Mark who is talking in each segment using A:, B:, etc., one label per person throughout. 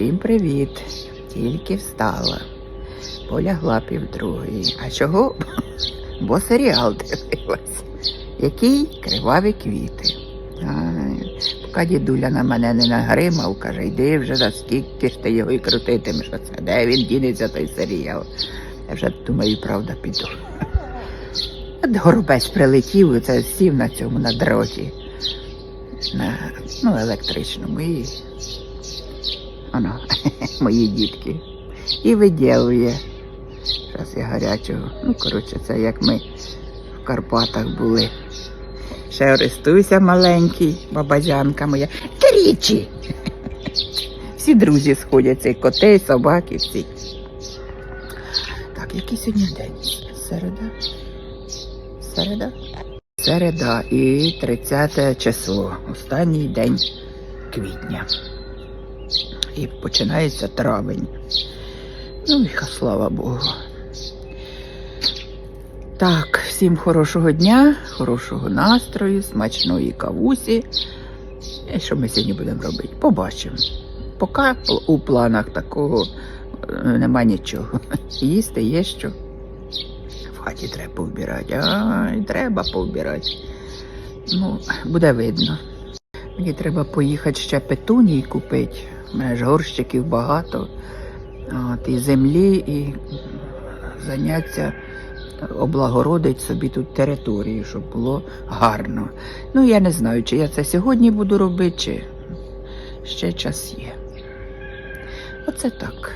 A: Всім привіт! Тільки встала. Полягла півдругої. А чого? Бо серіал дивилась. Який криваві квіти. Ай, поки дідуля на мене не нагримав, каже, йди вже за скільки ж ти його і крутитимеш оце. Де він дінеться той серіал? Я вже думаю, правда, піду. От горобець прилетів, це сів на цьому на дроті. На ну, електричному і Оно, мої дітки. І виділує. Зараз я гарячого. Ну, коротше, це як ми в Карпатах були. Ще Орестуся маленький, бабазянка моя. Трічі! Всі друзі сходяться, і коти, собаки, всі. Так, який сьогодні день? Середа? Середа? Середа і 30 число. Останній день квітня і починається травень. Ну і слава Богу. Так, всім хорошого дня, хорошого настрою, смачної кавусі. І що ми сьогодні будемо робити? Побачимо. Поки у планах такого е, нема нічого. Їсти є що. В хаті треба повбирати. Ай, треба повбирати. Ну, буде видно. Мені треба поїхати ще петуній купити. Мене горщиків багато. От, і землі, і заняття облагородить собі тут територію, щоб було гарно. Ну, я не знаю, чи я це сьогодні буду робити, чи ще час є. Оце так.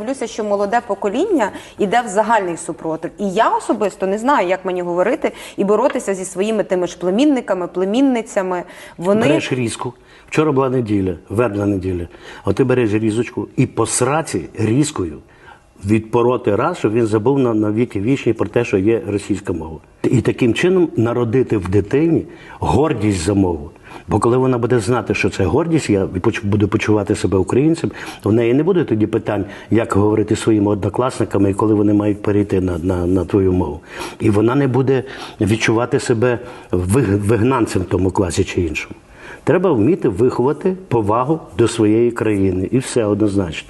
B: Дивлюся, що молоде покоління йде в загальний супротив. І я особисто не знаю, як мені говорити і боротися зі своїми тими ж племінниками, племінницями. Вони
C: Береш різку. Вчора була неділя, вербна неділя. А ти береш різочку і по сраці різкою відпороти раз, щоб він забув на, на віки вічні про те, що є російська мова. І таким чином народити в дитині гордість за мову. Бо коли вона буде знати, що це гордість, я буду почувати себе українцем, в неї не буде тоді питань, як говорити своїми однокласниками, коли вони мають перейти на, на, на твою мову. І вона не буде відчувати себе виг- вигнанцем в тому класі чи іншому. Треба вміти виховати повагу до своєї країни. І все однозначно.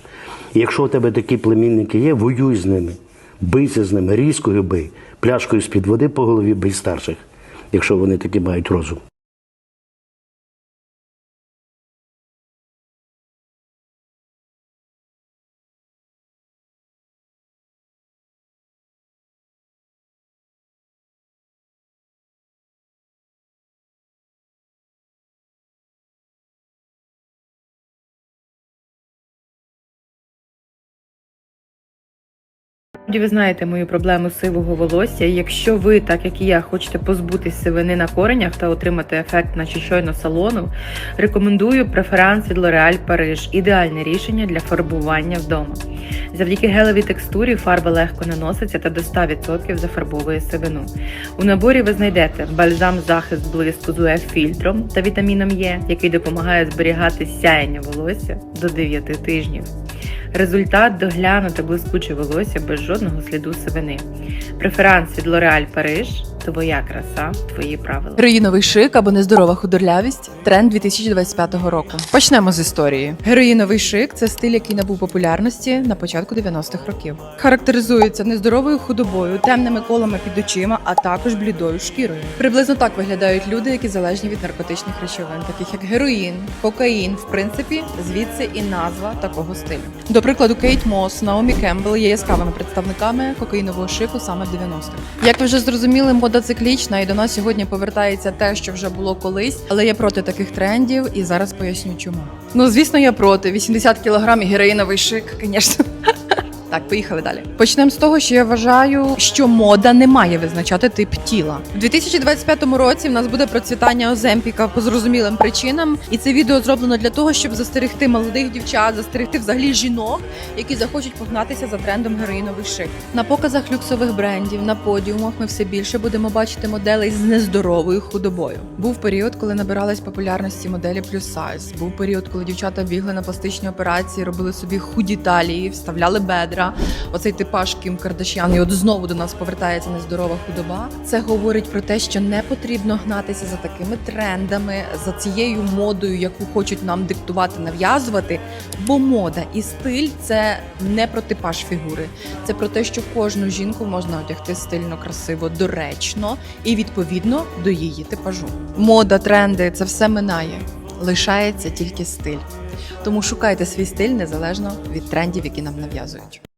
C: Якщо у тебе такі племінники є, воюй з ними, бийся з ними, різкою бий, пляшкою з-під води по голові бий старших, якщо вони такі мають розум.
D: Ви знаєте мою проблему сивого волосся. Якщо ви, так як і я, хочете позбутись сивини на коренях та отримати ефект, наче щойно салону, рекомендую преферанс від L'Oréal Paris. Ідеальне рішення для фарбування вдома. Завдяки гелевій текстурі фарба легко наноситься та до 100% зафарбовує сивину. У наборі ви знайдете бальзам захист блиску з УФ-фільтром та вітаміном Е, який допомагає зберігати сяєння волосся до 9 тижнів. Результат доглянуте блискуче волосся без жодного сліду сивини. Преферанс від L'Oréal Париж. Твоя краса, твої правила.
E: Героїновий шик або нездорова худорлявість тренд 2025 року. Почнемо з історії. Героїновий шик це стиль, який набув популярності на початку 90-х років. Характеризується нездоровою худобою, темними колами під очима, а також блідою шкірою. Приблизно так виглядають люди, які залежні від наркотичних речовин, таких як героїн, кокаїн. В принципі, звідси і назва такого стилю. До прикладу, Кейт Мос, Наомі Кембл є яскравими представниками кокаїнового шику саме в 90-х. Як ви вже зрозуміли, мода циклічна, і до нас сьогодні повертається те, що вже було колись, але я проти таких трендів, і зараз поясню, чому. Ну, звісно, я проти. 80 кілограм і героїновий шик, звісно. Так, поїхали далі. Почнемо з того, що я вважаю, що мода не має визначати тип тіла. У 2025 році в нас буде процвітання Оземпіка по зрозумілим причинам, і це відео зроблено для того, щоб застерегти молодих дівчат, застерегти взагалі жінок, які захочуть погнатися за трендом героїновий шик. На показах люксових брендів, на подіумах ми все більше будемо бачити моделей з нездоровою худобою. Був період, коли набирались популярності моделі плюс сайз. Був період, коли дівчата бігли на пластичні операції, робили собі худі талії, вставляли бедра. Оцей типаж Кім Кардашян, і от знову до нас повертається нездорова худоба. Це говорить про те, що не потрібно гнатися за такими трендами, за цією модою, яку хочуть нам диктувати, нав'язувати. Бо мода і стиль це не про типаж фігури, це про те, що кожну жінку можна одягти стильно, красиво, доречно і відповідно до її типажу. Мода, тренди це все минає. Лишається тільки стиль. Тому шукайте свій стиль незалежно від трендів, які нам нав'язують.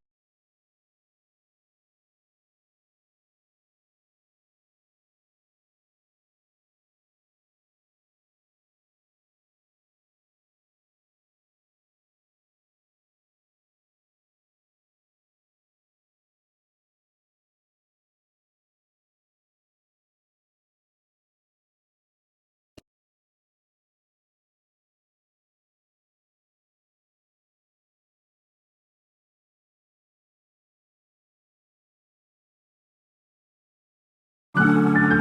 E: Thank you.